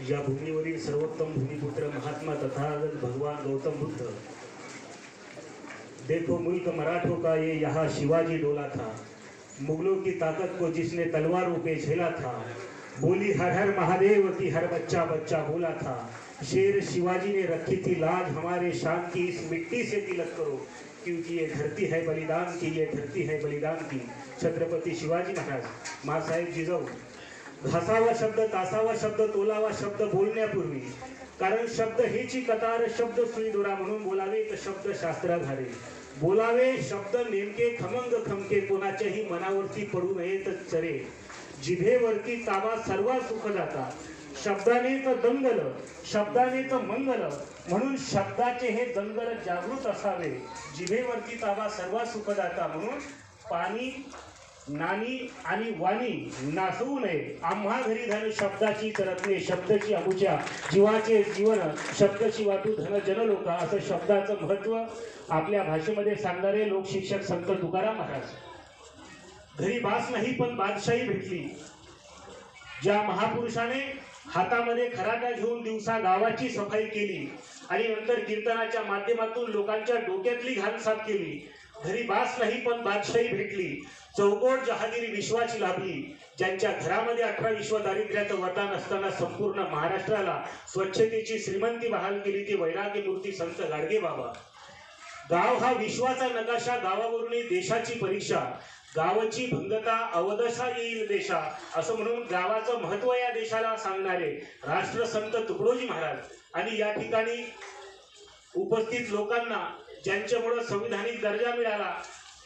या भूमीवरील सर्वोत्तम भूमिपुत्र महात्मा तथागत भगवान गौतम बुद्ध. देखो मुल्क मराठों का ये यहाँ शिवाजी डोला था. मुगलों की ताकत को जिसने तलवारों पे झेला था, बोली हर हर महादेव की हर बच्चा बच्चा बोला था. शेर शिवाजी ने रखी थी लाज, हमारे शान की इस मिट्टी से तिलक करो, क्योंकि ये धरती है बलिदान की, ये धरती है बलिदान की. छत्रपति शिवाजी महाराज मासाहेब जिजाऊ घासावा शब्द तासावा शब्द तोलावा शब्द बोलण्यापूर्वी. कारण शब्द हेची कतार शब्द सुईदोरा म्हणून बोलावे तर शब्द शास्त्राधारे बोलावे शब्द नेमके खमंग खमके कोणाच्याही मनावरती पडू नयेत चरे. जिभेवरती ताबा सर्व सुख जाता. शब्दाने तर दंगल शब्दाने तर मंगल म्हणून शब्दाचे हे दंगल जागृत असावे. जिभेवरती ताबा सर्व सुखदाता म्हणून पाणी नानी आणि वाणी नासवू नये. आम्हा घरी धन शब्दाची तरतणे शब्दची अबुच्या जीवाचे जीवन शब्दची वाटू धन जनलोका. असं शब्दाचं महत्त्व आपल्या भाषेमध्ये सांगणारे लोकशिक्षक संत तुकाराम महाराज. घरी बास नाही पण बादशाही भेटली. ज्या महापुरुषाने हातामध्ये खराटा घेऊन दिवसा गावाची सफाई केली आणि नंतर कीर्तनाच्या माध्यमातून लोकांच्या डोक्यातली घाण साफ केली घरी बास नाही पण बादशाही भेटली. चौकोट जहागिरी विश्वाची लाभली. ज्यांच्या घरामध्ये अठरा विश्व दारिद्र्याचं वरदान असताना संपूर्ण महाराष्ट्राला स्वच्छतेची श्रीमंती बहाल केली ती वैराग्य मूर्ती संत गाडगे बाबा. गाव हा विश्वाचा नकाशा गावावरून देशाची परीक्षा. गावाची भंगता अवदशा येईल देशा. असं म्हणून गावाचं महत्त्व या देशाला सांगणारे राष्ट्रसंत तुकडोजी महाराज. आणि या ठिकाणी उपस्थित लोकांना ज्यांच्यामुळं संविधानिक दर्जा मिळाला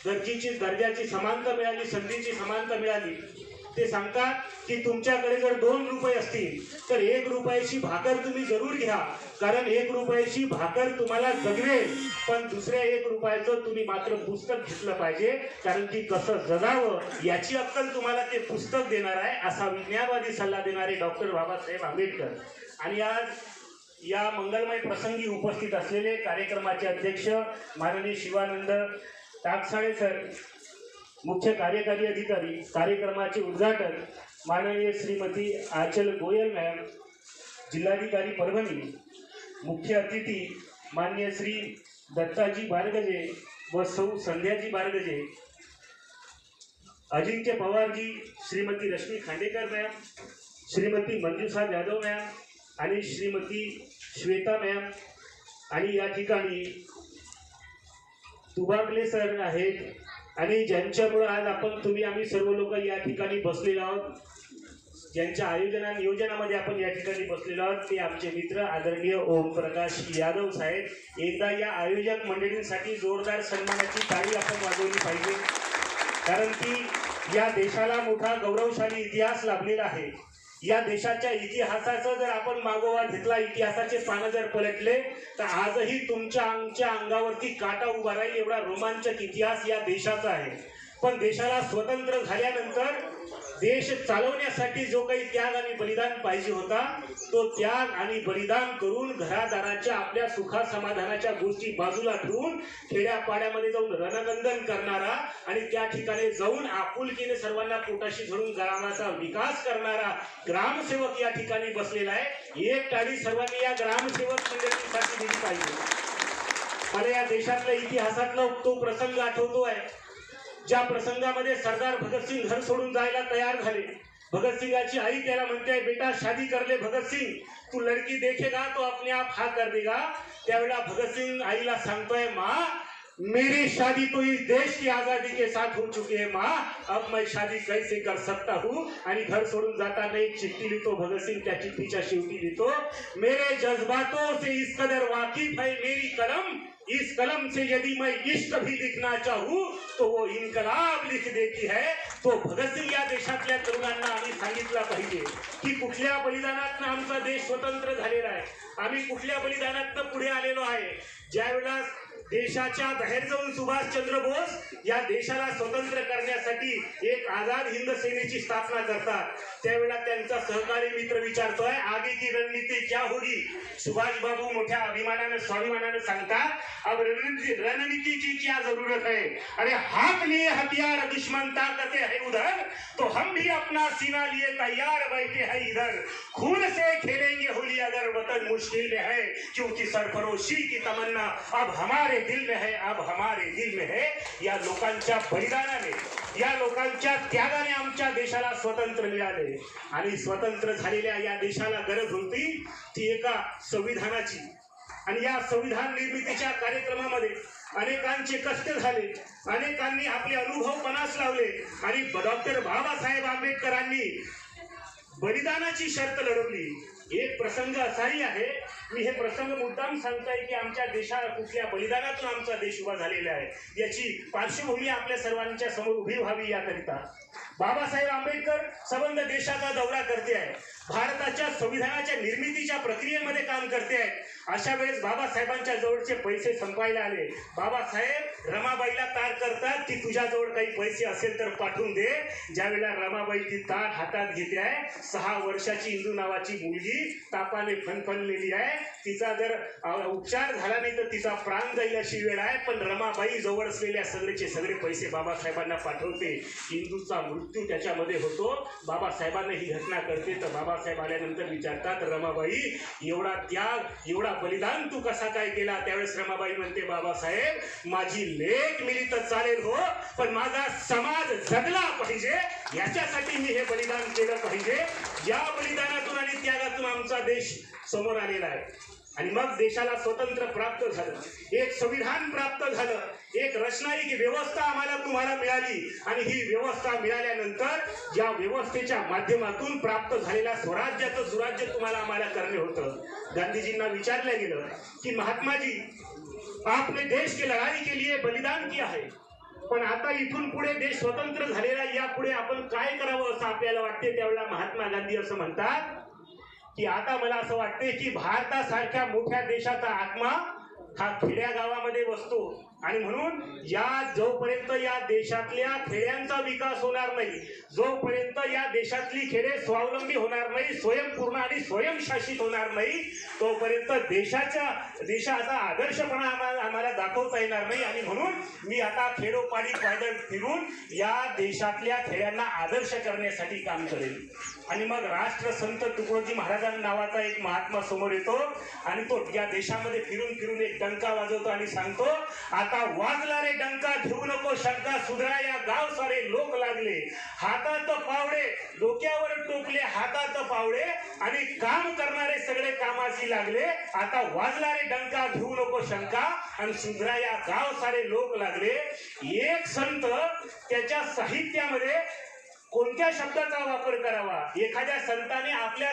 गरजेची दर्जाची समानता मिळाली संधीची समानता मिळाली ते सांगतात की तुमच्याकडे जर दोन रुपये असतील तर एक रुपयाची भाकर तुम्ही जरूर घ्या. कारण एक रुपयाची भाकर तुम्हाला जगवेल पण दुसऱ्या एक रुपयाचं तुम्ही मात्र पुस्तक घेतलं पाहिजे कारण की कसं जगावं याची अक्कल तुम्हाला ते पुस्तक देणार आहे असा विज्ञानवादी सल्ला देणारे डॉक्टर बाबासाहेब आंबेडकर. आणि आज या मंगलमय प्रसंगी उपस्थित असलेले कार्यक्रमाचे अध्यक्ष माननीय शिवानंद टाकसाळे सर मुख्य कार्यकारी अधिकारी कार्यक्रमाचे उद्घाटन माननीय श्रीमती आचल गोयल मॅम जिल्हाधिकारी परभणी मुख्य अतिथी मान्य श्री दत्ताजी बारगजे व सौ संध्याजी बारगजे अजिंक्य पवारजी श्रीमती रश्मी खांडेकर मॅम श्रीमती मंजुषा जाधव मॅम आणि श्रीमती श्वेता मॅम आणि या ठिकाणी तुबाकले सर आहेत. आणि ज्यांच्यामुळं आज आपण तुम्ही आम्ही सर्व लोक या ठिकाणी बसलेलो आहोत. ज्यांच्या आयोजना नियोजनामध्ये आपण या ठिकाणी बसलेलो आहोत ते आमचे मित्र आदरणीय ओमप्रकाश यादव साहेब. एकदा या आयोजक मंडळींसाठी जोरदार सन्मानाची ताळी आपण वाजवली पाहिजे. कारण की या देशाला मोठा गौरवशाली इतिहास लाभलेला आहे. या देशाच्या इतिहासाचा जर आपण मागोवा घेतला इतिहासाचे पानं जर पलटले तर आजही तुमच्या आमच्या अंगावरती काटा उभा राहील एवढा रोमांचक इतिहास या देशाचा आहे. पण देशाला स्वतंत्र झाल्यानंतर देश चालवण्यासाठी जो काही त्याग आणि बलिदान पाहिजे होता तो त्याग आणि बलिदान करून घरादाराच्या आपल्या सुखा समाधानाच्या गोष्टी बाजूला ठेवून खेड्यापाड्यामध्ये जाऊन रणनंदन करणारा आणि त्या ठिकाणी जाऊन आपुलकीने सर्वांना पोटाशी धरून ग्रामाचा विकास करणारा ग्रामसेवक या ठिकाणी बसलेला आहे. एक टाळी सर्वांनी या ग्रामसेवक मंडळीसाठी दिली पाहिजे. मला या देशातल्या इतिहासातला तो प्रसंग आठवतो आहे ज्या प्रसंगामध्ये सरदार भगतसिंग घर सोडून जायला तयार झाले. भगतसिंगाची आई त्याला म्हणते बेटा शादी करले भगतसिंग तू लड़की देखेगा तो अपने आप हा कर देगा. त्यावेळेला भगतसिंग आईला सांगतोय मा मेरी शादी तो इस देश की आजादी के साथ हो चुकी है माँ। अब मैं शादी कैसे कर सकता हूँ? आणि घर सोडून जाताना एक चिठ्ठी लिहितो भगतसिंग त्या चिठ्ठीच्या शेवटी लिहितो मेरे जज्बातों से इस कदर वाकिफ है मेरी कलम। इस कलम से यदि मैं इश्क भी लिखना चाहूँ तो वो इनकलाब लिख देती है। तो भगत सिंह या देशातल्या तरुणांना आम्ही सांगितलं पाहिजे की कुठल्या बलिदानातनं आमचा देश स्वतंत्र झालेला आहे? आम्ही कुठल्या बलिदानातनं पुढे आलेलो आहे? ज्या वेळेला देशाच्या बाहेर जाऊन सुभाषचंद्र बोस या देशाला स्वतंत्र करण्यासाठी एक आझाद हिंद सेनेची स्थापना करतात. त्यावेळेला त्यांचा सहकारी मित्र विचारतोय आगे की रणनीती क्या होगी? सुभाष बाबू मोठ्या अभिमानानं स्वाभिमानानं सांगतात अब रणनीतीची क्या जरूरत है? अरे हाथ लिए हथियार दुश्मन ताकते है उधर तो हम भी अपना सीना लिए तैयार बैठे हैं इधर। खून से खेलेंगे होली अगर वतन मुश्किल में है क्योंकि सरफरोशी की तमन्ना अब हमारे दिल में है अब हमारे दिल में है या लोकांच्या बलिदानाने या लोकांच्या त्यागाने आमच्या देशाला स्वतंत्र मिळाले. आणि स्वतंत्र झालेल्या या देशाला गरज होती ती एका संविधानाची. आणि या संविधान निर्मितीच्या कार्यक्रमामध्ये अनेकांचे कष्ट झाले अनेकांनी आपले अनुभव पणास लावले आणि डॉक्टर बाबासाहेब आंबेडकरांनी बलिदानाची शर्त लढवली. एक प्रसंग असाही आहे. मी हे प्रसंग मुद्दाम सांगताय की आमच्या देशा कुठल्या बलिदानातून आमचा देश उभा झालेला आहे. याची पार्श्वभूमी आपल्या सर्वांच्या समोर उभी व्हावी याकरिता. बाबासाहेब आंबेडकर सबंध देशाचा दौरा करते आहे भारताच्या संविधानाच्या निर्मितीच्या प्रक्रियेमध्ये काम करते आहेत. अशा वेळेस बाबासाहेबांच्या जवळचे पैसे संपायला आले. बाबासाहेब रमाबाईला तार करतात की तुझ्याजवळ काही पैसे असेल तर पाठवून दे. ज्यावेळेला रमाबाई ती तार हातात घेते आहे सहा वर्षाची इंदू नावाची मुलगी तापाने फनफनलेली आहे. तिचा जर उपचार झाला नाही तर तिचा प्राण जाईल अशी वेळ आहे पण रमाबाई जवळ असलेल्या सगळेचे सगळे पैसे बाबासाहेबांना पाठवते. इंदूचा मृत्यू त्याच्यामध्ये होतो. बाबासाहेबांना ही घटना करते तर बाबासाहेब आल्यानंतर विचारतात रमाबाई एवढा त्याग एवढा बलिदान तू कसा काय केला? त्यावेळेस रमाबाई म्हणते बाबासाहेब माझी लेख मिली तर चालेल हो पण माझा समाज जगला पाहिजे याच्यासाठी मी हे बलिदान केलं पाहिजे. या बलिदानातून आणि त्यागातून आमचा देश समोर आलेला आहे. आणि मग देशाला स्वतंत्र प्राप्त झालं. एक संविधान प्राप्त झालं. एक रचनाईक व्यवस्था आम्हाला तुम्हाला मिळाली. आणि ही व्यवस्था मिळाल्यानंतर या व्यवस्थेच्या माध्यमातून प्राप्त झालेल्या स्वराज्याचं सुराज्य तुम्हाला आम्हाला करणे होतं. गांधीजींना विचारलं गेलं की महात्माजी आपने देश की लढाई के लिए बलिदान किया है। पण आता इथून पुढे देश स्वतंत्र झालेला यापुढे आपण काय करावं असं आपल्याला वाटते त्यावेळेला महात्मा गांधी असं म्हणतात की आता मला असं वाटते की भारतासारख्या मोठ्या देशाचा आत्मा हा खेड्या गावामध्ये बसतो. आणि म्हणून या जोपर्यंत या देशातल्या खेड्यांचा विकास होणार नाही जोपर्यंत या देशातली खेडे स्वावलंबी होणार नाही स्वयंपूर्ण आणि स्वयंशासित होणार नाही तोपर्यंत देशाच्या देशाचा आदर्शपणा आम्हाला आम्हाला दाखवता येणार नाही. आणि म्हणून मी आता खेडोपाडी पायदळ फिरून या देशातल्या खेड्यांना आदर्श करण्यासाठी काम करेल आणि मग राष्ट्र संत तुकडोजी महाराजां नावाचा एक महात्मा समोर येतो आणि तो या देशामध्ये फिरून फिरून एक डंका वाजवतो आणि सांगतो आता आता वाजला रे डंका घेऊ नको शंका सुधरा या गाव सारे लोक लागले. हातात पावडे डोक्यावर टोकले हातात पावडे आणि काम करणारे सगळे कामाची लागले. आता वाजला रे डंका घेऊ नको शंका आणि सुधरा या गाव सारे लोक लागले. एक संत त्याच्या साहित्यामध्ये कोणत्या शब्दाचा वापर करावा? एखाद्या संताने आपल्या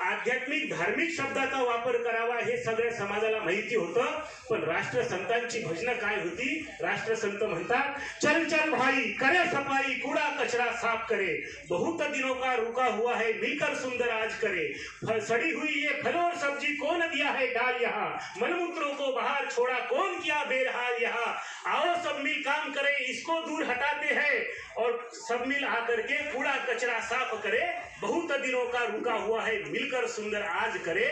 आध्यात्मिक, धार्मिक शब्दाचा वापर करावा, हे सगळ्या समाजाला माहिती होतं. पण राष्ट्रसंतांची भजनं काय होती? राष्ट्रसंत म्हणतात, चल चल भाई, करे सफ़ाई, कूड़ा कचरा साफ़ करे. बहुत दिनों का रुका हुआ है, मिलकर सुंदर आज करे. सड़ी हुई ये फल और सब्ज़ी कौन दिया है डाल यहाँ? मलमूत्रों को बाहर छोड़ा, कौन किया बेरहाल यहाँ? आओ सब मिल काम करे, इसको दूर हटाते हैं। और सब मिल नहा करके कूड़ा कचरा साफ करे बहुत दिनों का रुका हुआ है मिलकर सुंदर आज करे।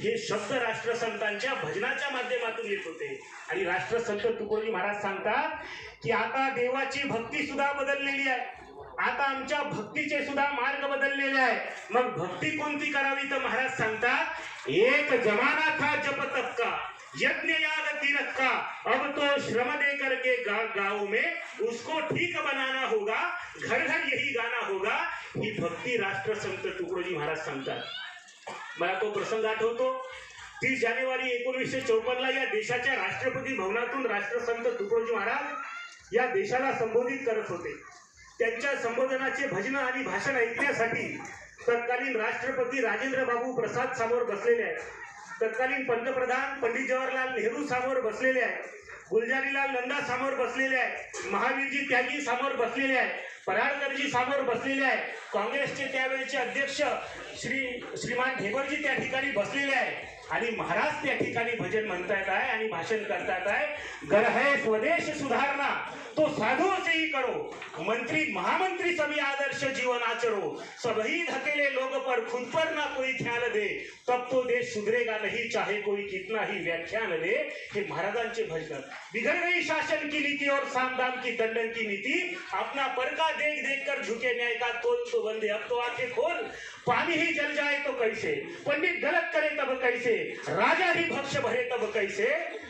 हे शब्द राष्ट्रसंतांच्या भजनाच्या माध्यमातून येत होते. आणि राष्ट्रसंत तुकोजी महाराज सांगतात की आता देवाची भक्ती सुद्धा बदललेली आहे. आता आमच्या भक्तीचे सुद्धा मार्ग बदललेले आहे. मग भक्ती कोणती करावी तर महाराज सांगतात एक जमाना था जप तपका यज्ञ याग तीरथ अब तो श्रम दे करके गा, गाँव में उसको ठीक बनाना होगा घर घर यही गाना होगा ही भक्ती राष्ट्रसंत तुकडोजी महाराज सांगतात। मला तो प्रसंग आठवतो तीस जानेवारी एकोणीसशे चौपन्नला या देशाच्या राष्ट्रपती भवनातून राष्ट्रसंत तुकडोजी महाराज या देशाला संबोधित करत होते. त्यांच्या संबोधनाचे भजन आणि भाषण ऐकण्यासाठी तत्कालीन राष्ट्रपती राजेंद्र बाबू प्रसाद समोर बसलेले आहेत. तत्कालीन पंतप्रधान पंडित जवाहरलाल नेहरू समोर बसलेले आहेत. गुलजारीलाल नंदा समोर बसलेले आहेत. महावीरजी त्यागी समोर बसलेले आहेत. पराळकरजी समोर बसलेले आहेत. काँग्रेसचे त्यावेळेचे अध्यक्ष श्री श्रीमान ढेबरजी त्या ठिकाणी बसलेले आहेत. आणि महाराज त्या ठिकाणी भजन म्हणतायत आहे आणि भाषण करतात आहे. घर है स्वदेश सुधारणा. तो साधु से ही करो. मंत्री महामंत्री सभी आदर्श जीवन आचरो. सभी धकेले लोग पर खुद पर ना कोई ख्याल दे. तब तो देश सुधरेगा नहीं चाहे कोई कितना ही व्याख्यान दे. हे महाराजांचे भजन. बिघड गई शासन की नीति और सामदाम की दंडन की नीति. अपना पर का देख देख कर झुके न्याय का तोल तो बंदे अब तो आंखें खोल. पानी ही जल जाए तो कैसे? पंडित गलत करे तब कैसे? राजा ही भक्ष भरे तब कैसे?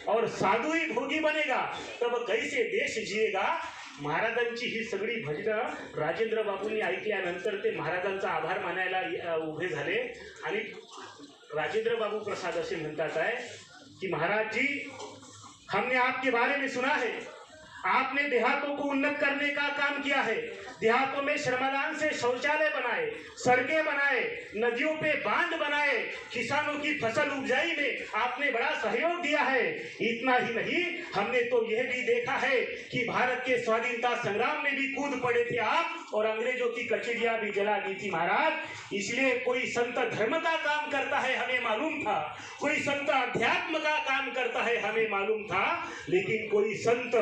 और साधु ही भोगी बनेगा तब कैसे देश जिएगा? महाराजांची ही सगळी भजनं राजेंद्र बाबूंनी ऐकल्यानंतर ते महाराजांचा आभार मानायला उभे झाले. आणि राजेंद्र बाबू प्रसाद असे म्हणतात आहे की महाराज जी हमने आपके बारे में सुना है. आपने देहातों को उन्नत करने का काम किया है। देहातों में श्रमदान से शौचालय बनाए, सड़कें बनाए, नदियों पे बाँध बनाए, किसानों की फ़सल उपजाई में आपने बड़ा सहयोग दिया है। इतना ही नहीं, हमने तो यह भी देखा है कि भारत के स्वाधीनता संग्राम में भी कूद पड़े थे आप और अंग्रेज़ों की कचेरियाँ भी जला दी थी महाराज। इसलिए कोई संत धर्म का काम करता है हमें मालूम था। कोई संत अध्यात्म का काम करता है हमें मालूम था। लेकिन कोई संत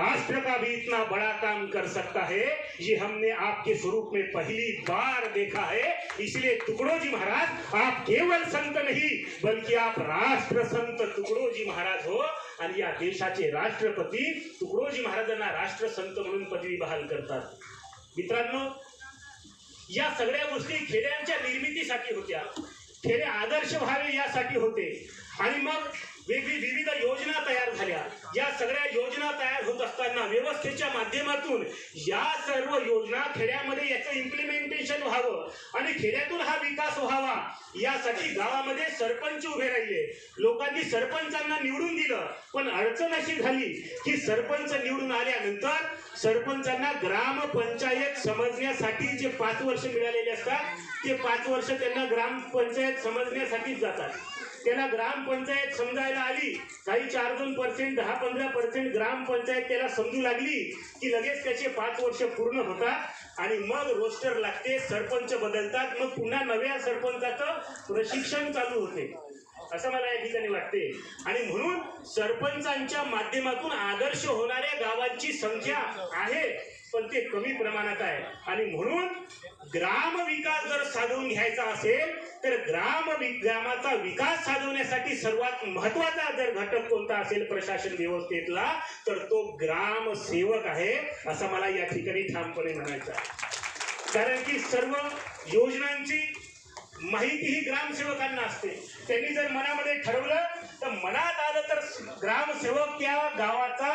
राष्ट्र का भी इतना बड़ा काम कर सकता है? ये हमने आपके स्वरूप में पहली बार देखा है। इसलिए टुकड़ो जी महाराज आप केवल संत नहीं बल्कि आप राष्ट्र संत तुकडोजी जी महाराज हो। आणि या देशाचे राष्ट्रपती तुकडोजी महाराजांना राष्ट्र संत म्हणून पदवी बहाल करतात। मित्रांनो या सगळ्या गोष्टी खेड्यांच्या निर्मितीसाठी होत्या. खेडे आदर्श व्हावे यासाठी होते. आणि मग वेगळी विविध योजना तयार झाल्या. या सगळ्या योजना तयार होत असताना व्यवस्थेच्या माध्यमातून या सर्व योजना खेड्यामध्ये याचं इम्प्लिमेंटेशन व्हावं आणि खेड्यातून हा विकास व्हावा यासाठी गावामध्ये सरपंच उभे राहिले. लोकांनी सरपंचांना निवडून दिलं पण अडचण अशी झाली की सरपंच निवडून आल्यानंतर सरपंचांना ग्रामपंचायत समजण्यासाठी जे पाच वर्ष मिळालेले असतात ते पाच वर्ष त्यांना ग्रामपंचायत समजण्यासाठीच जातात. त्याला ग्रामपंचायत समजायला आली काही चार दोन पर्सेंट दहा पंधरा पर्सेंट ग्रामपंचायत त्याला समजू लागली की लगेच त्याचे पाच वर्ष पूर्ण होतात आणि मग रोस्टर लागते सरपंच बदलतात मग पुन्हा नव्या सरपंचाचं प्रशिक्षण चालू होते. असं मला या ठिकाणी वाटते आणि म्हणून सरपंचांच्या माध्यमातून आदर्श होणाऱ्या गावांची संख्या आहे पण ते कमी प्रमाणात आहे. आणि म्हणून ग्राम विकास जर साधवून घ्यायचा असेल तर ग्राम ग्रामाचा विकास साधवण्यासाठी सर्वात महत्त्वाचा जर घटक कोणता असेल प्रशासन व्यवस्थेतला तर तो ग्रामसेवक आहे असं मला या ठिकाणी ठामपणे म्हणायचं आहे. कारण की सर्व योजनांची माहिती ही ग्रामसेवकांना असते. त्यांनी जर मनामध्ये ठरवलं तर मनात आलं तर ग्रामसेवक त्या गावाचा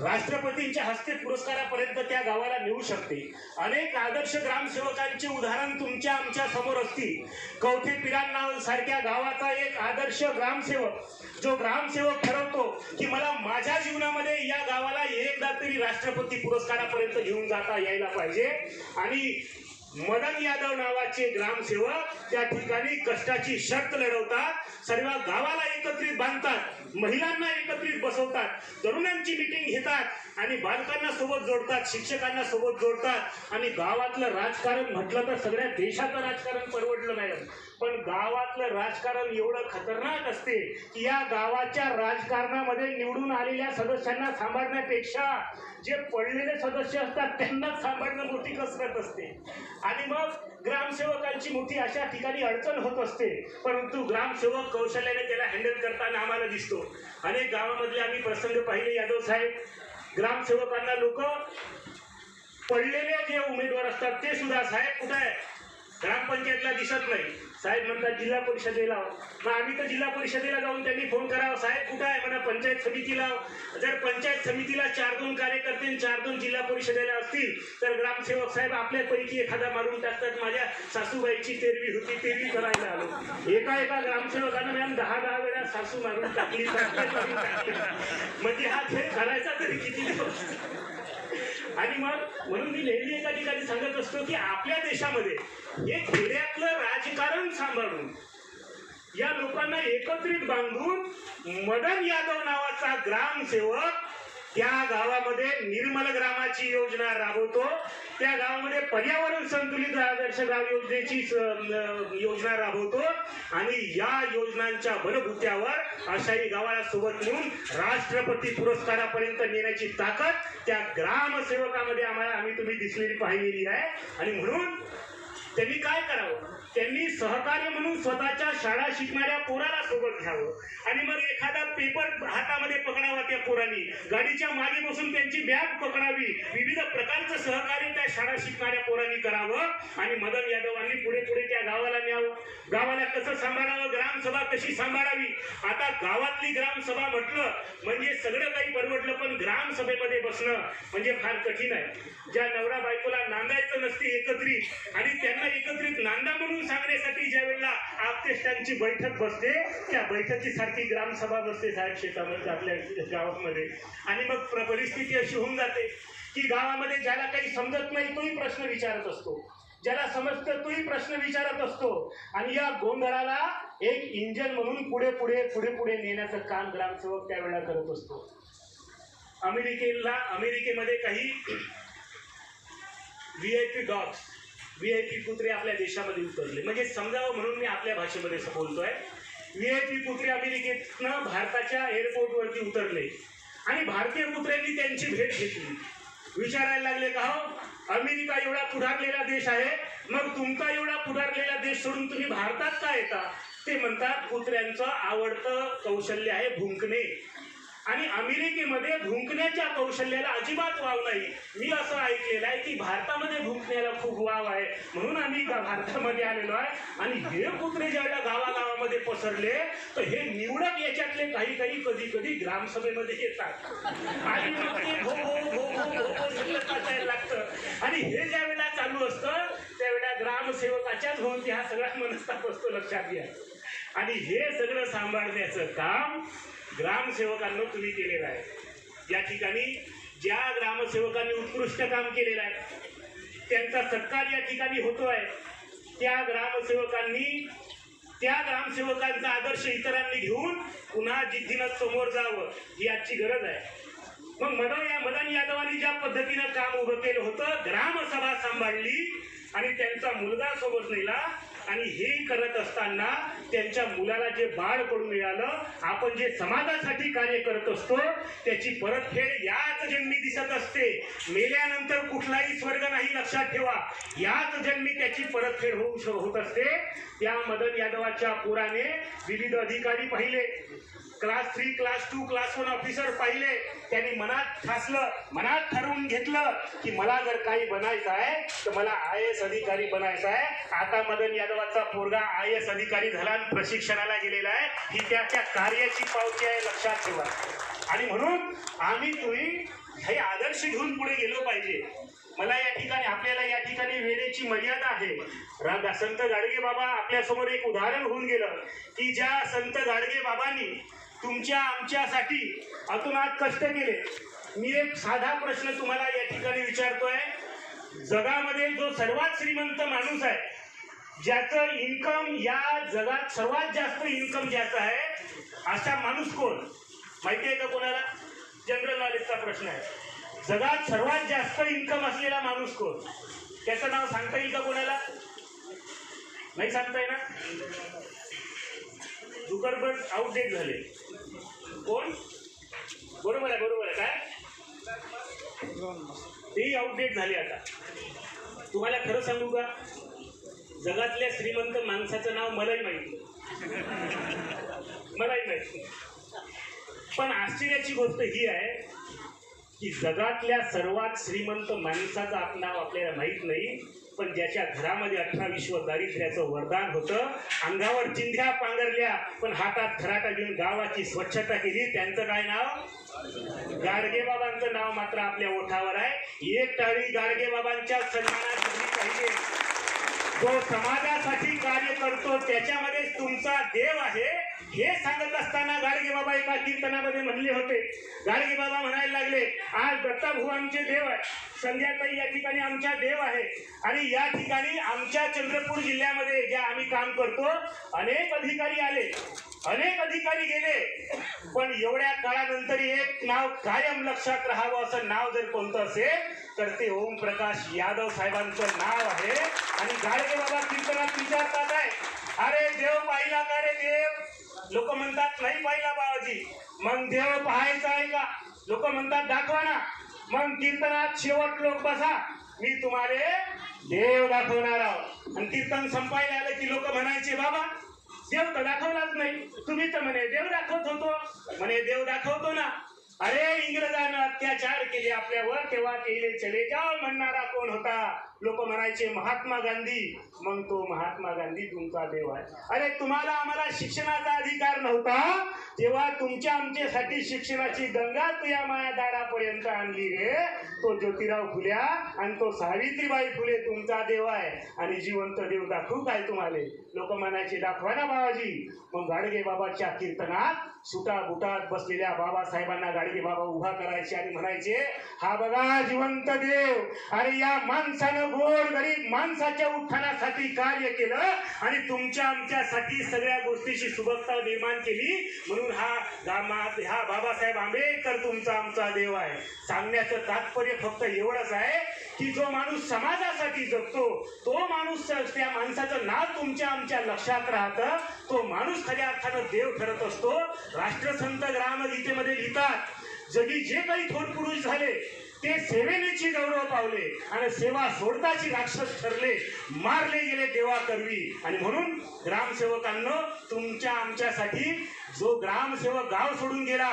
राष्ट्रपतींच्या हस्ते पुरस्कारापर्यंत त्या गावाला मिळू शकते. अनेक आदर्श ग्रामसेवकांचे उदाहरण तुमच्या आमच्यासमोर असतील. कवठे पिरांनावल सारख्या गावाचा एक आदर्श ग्रामसेवक जो ग्रामसेवक ठरवतो की मला माझ्या जीवनामध्ये या गावाला एकदा तरी राष्ट्रपती पुरस्कारापर्यंत घेऊन जाता यायला पाहिजे. आणि मदन यादव नावाचे ग्रामसेवक त्या ठिकाणी कष्टाची शर्त लढवतात. सर्व गावाला एकत्रित बांधतात. महिलांना एकत्रित बसवतात. तरुणांची मिटिंग घेतात आणि बालकांना सोबत जोडतात. शिक्षकांना सोबत जोडतात. आणि गावातलं राजकारण म्हटलं तर सगळ्या देशाचं राजकारण परवडलं नाही. पण गावातलं राजकारण एवढं खतरनाक असते की या गावाच्या राजकारणामध्ये निवडून आलेल्या सदस्यांना सांभाळण्यापेक्षा जे पडलेले सदस्य असतात त्यांनाच सांभाळणं मोठी कसरत असते. आणि मग ग्रामसेवकांची मोठी अशा ठिकाणी अडचण होत असते. परंतु ग्रामसेवक कौशल्याने त्याला हँडल करताना आम्हाला दिसतो. अनेक गावामधले आम्ही प्रसंग पाहिले यादव साहेब. ग्रामसेवकांना लोक पडलेले जे उमेदवार असतात ते सुद्धा साहेब कुठे आहे? ग्रामपंचायतला दिसत नाही. साहेब म्हणतात जिल्हा परिषदेला. मग आम्ही तर जिल्हा परिषदेला जाऊन त्यांनी फोन करावा. साहेब कुठं आहे म्हणा पंचायत समितीला? जर पंचायत समितीला चार दोन कार्यकर्ते चार दोन जिल्हा परिषदेला असतील तर ग्रामसेवक साहेब आपल्यापैकी एखादा मारून टाकतात. माझ्या सासूबाईची तेरवी होती तेरवी करायला आलो. एका एका ग्रामसेवकानं मॅम दहा दहा वेळा सासू मारून टाकली सासू मारून टाकली. म्हणजे हा खेळ करायचा तरी किती दिवस? आणि मग म्हणून मी नेहमी एका ठिकाणी सांगत असतो की आपल्या देशामध्ये हे खेड्यातलं राजकारण सांभाळून या लोकांना एकत्रित बांधून मदन यादव नावाचा ग्रामसेवक त्या गावामध्ये निर्मल ग्रामाची योजना राबवतो. त्या गावामध्ये पर्यावरण संतुलित आदर्श गाव योजनेची योजना राबवतो. आणि या योजनांच्या बलबुत्यावर आशाई गावाला सोबत नेऊन राष्ट्रपती पुरस्कारापर्यंत नेण्याची ताकद त्या ग्रामसेवकामध्ये आम्हाला आम्ही तुम्ही दिसलेली पाहिलेली आहे. आणि म्हणून त्यांनी काय करावं? त्यांनी सहकार्य म्हणून स्वतःच्या शाळा शिकणाऱ्या पोराला सोबत घ्यावं. आणि मग एखादा पेपर हातामध्ये पकडावा त्या पोरांनी. गाडीच्या मागे बसून त्यांची बॅग पकडावी. विविध प्रकारचं सहकार्य त्या शाळा शिकणाऱ्या पोरांनी करावं आणि मदन यादवांनी पुढे पुढे त्या गावाला न्यावं. गावाला कसं सांभाळावं ग्रामसभा कशी सांभाळावी? आता गावातली ग्रामसभा म्हटलं म्हणजे सगळं काही परवडलं पण ग्रामसभेमध्ये बसणं म्हणजे फार कठीण आहे. ज्या नवरा बायकोला नांदायचं नसते एकत्रित आणि त्यांना एकत्रित नांदा म्हणून सांगण्यासाठी ज्या वेळेला आपतेष्टांची बैठक बसते त्या बैठकीसारखी ग्रामसभा बसते साहेब शेतामध्ये आपल्या गावामध्ये. आणि मग परिस्थिती अशी होऊन जाते की गावामध्ये ज्याला काही समजत नाही तोही प्रश्न विचारत असतो. ज्याला समजतं तोही प्रश्न विचारत असतो. आणि या गोंधळाला एक इंजन म्हणून पुढे पुढे पुढे पुढे नेण्याचं काम ग्रामसेवक त्यावेळेला करत असतो. अमेरिकेला अमेरिकेमध्ये काही V I P dogs V I P कुत्रे आपल्या देशामध्ये उतरले. म्हणजे समजावं म्हणून मी आपल्या भाषेमध्ये असं बोलतोय. व्ही आय पी कुत्रे अमेरिकेतनं भारताच्या एअरपोर्टवरती उतरले. आणि भारतीय कुत्र्यांनी त्यांची भेट घेतली. विचारायला लागले का हो? अमेरिका एवढा पुढारलेला देश आहे. मग तुमचा एवढा पुढारलेला देश सोडून तुम्ही भारतात का येता? ते म्हणतात कुत्र्यांचं आवडतं कौशल्य आहे भुंकणे. आणि अमेरिकेमध्ये भुंकण्याच्या कौशल्याला अजिबात वाव नाही. मी असं ऐकलेलं आहे की भारतामध्ये भुंकण्याला खूप वाव आहे. म्हणून आम्ही भारतामध्ये आलेलो आहे. आणि हे कुत्रे ज्यावेळेला गावागावामध्ये पसरले तर हे निवडक याच्यातले काही काही कधी कधी ग्रामसभेमध्ये येतात. आणि मग ते भो लागतं. आणि हे ज्या वेळेला चालू असतं त्यावेळेला ग्रामसेवकाच्याच भोवती हा सगळा मनस्ताप असतो लक्षात घ्या. आणि हे सगळं सांभाळण्याचं काम ग्रामसेवकांना तुम्ही केलेलं आहे. या ठिकाणी ज्या ग्रामसेवकांनी उत्कृष्ट काम केलेलं आहे त्यांचा सत्कार या ठिकाणी होतोय त्या ग्रामसेवकांनी त्या ग्रामसेवकांचा आदर्श इतरांनी घेऊन पुन्हा जिद्दीनं समोर जावं ही आजची गरज आहे. मग मदन या मदन यादवांनी ज्या पद्धतीनं काम उभं केलं होतं ग्रामसभा सांभाळली आणि त्यांचा मुलगा सोबत नेला आणि हे करत असताना त्यांच्या मुलाला जे बाळ पडून मिळालं आपण जे समाजासाठी कार्य करत असतो त्याची परतफेड याच जन्मी दिसत असते. मेल्यानंतर कुठलाही स्वर्ग नाही लक्षात ठेवा. याच जन्मी त्याची परतफेड होऊ होत असते. त्या मदन यादवाच्या पुराने विविध अधिकारी पाहिले. Class three class two class one officer पाहिले. त्यांनी मनात ठासलं मनात ठरवून घेतलं की मला जर काही बनायचं आहे तर मला आय एस अधिकारी बनायचं आहे. आता मदन यादवाचा पोरगा आय एस अधिकारी झाला आणि प्रशिक्षणाला गेलेला आहे. ही त्याच्या कार्याची पावती आहे लक्षात ठेवा. आणि म्हणून आम्ही तुम्ही हे आदर्श घेऊन पुढे गेलो पाहिजे. मला या ठिकाणी आपल्याला या ठिकाणी वेळेची मर्यादा आहे. संत गाडगे बाबा आपल्यासमोर एक उदाहरण होऊन गेलं की ज्या संत गाडगे बाबांनी तुमच्या आमच्यासाठी अतोनात कष्ट केले. मी एक साधा प्रश्न तुम्हाला या ठिकाणी विचारतोय. जगामध्ये जो सर्वात श्रीमंत माणूस आहे ज्याचं इन्कम या जगात सर्वात जास्त इन्कम ज्याचं आहे असा माणूस कोण? माहिती आहे का कोणाला? जनरल नॉलेजचा प्रश्न आहे. जगात सर्वात जास्त इन्कम असलेला माणूस कोण? त्याचं नाव सांगता येईल का कोणाला? नाही सांगता येणार झुकरबर्ग आउटडेट झाले. कोण? बरोबर आहे बरोबर आहे. काय? तेही आउटडेट झाले आता. तुम्हाला खरं सांगू का? जगातल्या श्रीमंत माणसाचं नाव मलाही माहिती. मलाही माहिती. पण आश्चर्याची गोष्ट ही आहे की जगातल्या सर्वात श्रीमंत माणसाचं आप- नाव आपल्याला माहीत नाही. पण ज्याच्या घरामध्ये अठरा विश्व दारिद्र्याचं वरदान होतं अंगावर चिंध्या पांघरल्या पण हातात खराटा घेऊन गावाची स्वच्छता केली. त्यांचं काय नाव? गाडगेबाबांचं नाव मात्र आपल्या ओठावर आहे. एक टाळी गाडगेबाबांच्या सन्मानात झाली पाहिजे. जो समाजासाठी कार्य करतो त्याच्यामध्येच तुमचा देव आहे. हे सांगत असताना गाडगे बाबा एका कीर्तनामध्ये म्हणले होते. गाडगे बाबा म्हणायला लागले आज दत्ताभू आमचे देव आहे संध्याकाळी या ठिकाणी आमच्या देव आहे. आणि या ठिकाणी आमच्या चंद्रपूर जिल्ह्यामध्ये ज्या आम्ही काम करतो अनेक अधिकारी आले. अनेक अधिकारी गेले. पण एवढ्या काळानंतर एक नाव कायम लक्षात राहावं असं नाव जर कोणतं असेल तर ते ओमप्रकाश यादव साहेबांचं नाव आहे. आणि गाडगे बाबा कीर्तनात विचारतात आहे अरे देव पाहिला का रे देव? लोक म्हणतात नाही पाहिला बाबाजी मग देव पाहायचा आहे का? लोक म्हणतात दाखवा ना. मग कीर्तनात शेवट लोक बसा. मी तुम्हाला देव दाखवणार आहोत. आणि कीर्तन संपायला आलं की लोक म्हणायचे बाबा देव तर दाखवलाच नाही. तुम्ही तर म्हणे देव दाखवत होतो. म्हणे देव दाखवतो ना. अरे इंग्रजानं अत्याचार केले आपल्यावर तेव्हा केले चले जाव म्हणणारा कोण होता? लोक म्हणायचे महात्मा गांधी. मग तो महात्मा गांधी तुमचा देव आहे. अरे तुम्हाला आम्हाला शिक्षणाचा अधिकार नव्हता? तेव्हा तुमच्या आमच्यासाठी शिक्षणाची गंगा तुया माया दारापर्यंत आणली रे तो ज्योतिराव फुल्या आणि तो सावित्रीबाई फुले तुमचा देव आहे आणि जिवंत देव दाखवू काय तुम्हाला? लोक म्हणायचे दाखवा ना बाबाजी. मग गाडगे बाबाच्या कीर्तनात सुटा बुटात बसलेल्या बाबासाहेबांना गाडगे बाबा उभा करायचे आणि म्हणायचे हा बघा जिवंत देव अरे या माणसानं गोर गरीब माणसाच्या उत्थानासाठी कार्य केलं आणि तुमच्या आमच्यासाठी सगळ्या गोष्टीची सुबकता निर्माण केली. म्हणून हा गामात हा बाबासाहेब आंबेडकर तुमचा आमचा देव आहे. सांगण्याचं तात्पर्य फक्त एवढंच आहे की जो माणूस समाजासाठी जगतो तो माणूस त्या माणसाचं नाव तुमच्या आमच्या लक्षात राहतं. तो माणूस खऱ्या अर्थानं देव ठरत असतो. राष्ट्रसंत ग्रामगीतेमध्ये लिहितात जगी जे काही थोर पुरुष झाले ते सेवेनेची गौरव पावले आणि सेवा सोडताची राक्षस ठरले मारले गेले देवा करवी आणि म्हणून ग्रामसेवकांनो तुमच्या आमच्यासाठी जो ग्रामसेवक गाव सोडून गेला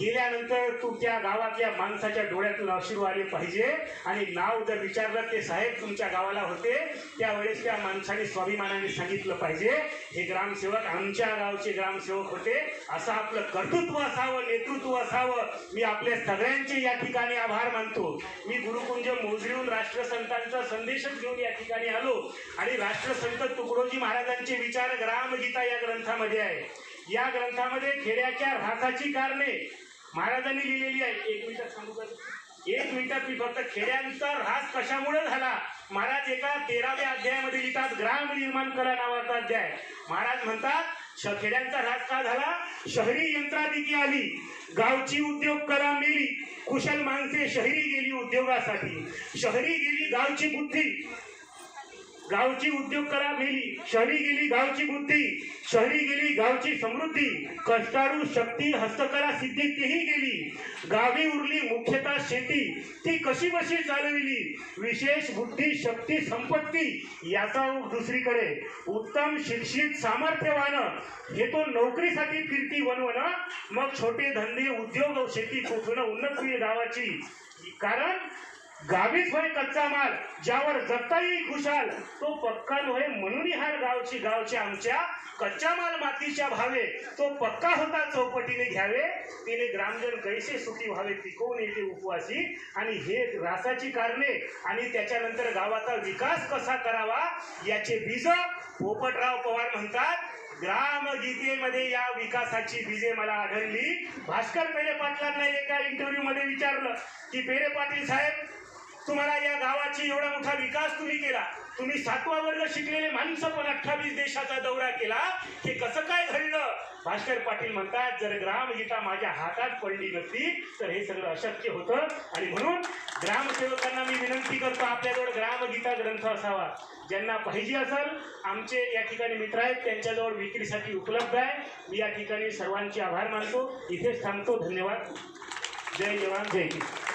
गेल्यानंतर तुमच्या गावातल्या माणसाच्या डोळ्यातून अश्रू आले पाहिजे. आणि नाव जर विचारलं ते साहेब तुमच्या गावाला होते त्यावेळेस त्या माणसाने स्वाभिमानाने सांगितलं पाहिजे हे ग्रामसेवक आमच्या गावचे ग्रामसेवक होते. असं आपलं कर्तृत्व असावं नेतृत्व असावं. मी आपल्या सगळ्यांचे या ठिकाणी आभार मानतो. मी गुरुकुंज मोजरीहून राष्ट्रसंतांचा संदेशच घेऊन या ठिकाणी आलो. आणि राष्ट्रसंत तुकडोजी महाराजांचे विचार ग्रामगीता या ग्रंथामध्ये आहे. या ग्रंथामध्ये खेड्याच्या ऱ्हासाची कारणे महाराजांनी लिहिलेली आहेत. एक मिनिटात सांगू का? एक मिनिटात मी फक्त खेड्यांचा ऱ्हास कशामुळे झाला? महाराज एका तेराव्या अध्यायामध्ये लिहितात ग्राम निर्माण करा नावाचा अध्याय. महाराज म्हणतात श- खेड्यांचा ऱ्हास का झाला? शहरी यंत्राधिकी आली. गावची उद्योग करा मेली. कुशल माणसे शहरी गेली उद्योगासाठी. शहरी गेली गावची बुद्धी. गावची उद्योग करा गेली शहरी गेली गावची बुद्धी शहरी गेली गावची समृद्धी कष्टाळू शक्ती हस्तकला सिद्धी तीही गेली. गावी उरली मुख्यतः शेती ती कशी बशी चालविली? विशेष बुद्धी शक्ती संपत्ती याचा ओघ दुसरीकडे. उत्तम शिक्षित सामर्थ्यवान हे तो नोकरीसाठी फिरती बनवणं मग छोटे धंदे उद्योग शेती कुठून उन्नत गावाची. कारण गावीच होय कच्चा माल ज्यावर जगता येईल खुशाल तो पक्का नव्हे म्हणून हा गावची गावच्या आमच्या कच्चा माल मातीच्या भावे. तो पक्का होता चौपटीने घ्यावे. तिने ग्रामजन कैसे सुखी व्हावे पिकवून येते उपवासी? आणि हे रासाची कारणे आणि त्याच्यानंतर गावाचा विकास कसा करावा याचे बीज पोपटराव पवार म्हणतात. ग्रामगीतेमध्ये या विकासाची बीजे मला आढळली. भास्कर पेरे पाटलांना एका इंटरव्ह्यू मध्ये विचारलं की पेरे पाटील साहेब तुम्हाला या गावाची एवढा मोठा विकास तुम्ही केला. तुम्ही सातवा वर्ग शिकलेले माणसं पण अठ्ठावीस देशाचा दौरा केला. हे कसं काय घडलं? भास्कर पाटील म्हणतात जर ग्रामगीता माझ्या हातात पडली नसती तर हे सगळं अशक्य होतं. आणि म्हणून ग्रामसेवकांना मी विनंती करतो आपल्याजवळ ग्रामगीता ग्रंथ असावा. ज्यांना पाहिजे असेल आमचे या ठिकाणी मित्र आहेत त्यांच्याजवळ विक्रीसाठी उपलब्ध आहे. मी या ठिकाणी सर्वांचे आभार मानतो. इथेच थांबतो. धन्यवाद. जय जवान जय किसान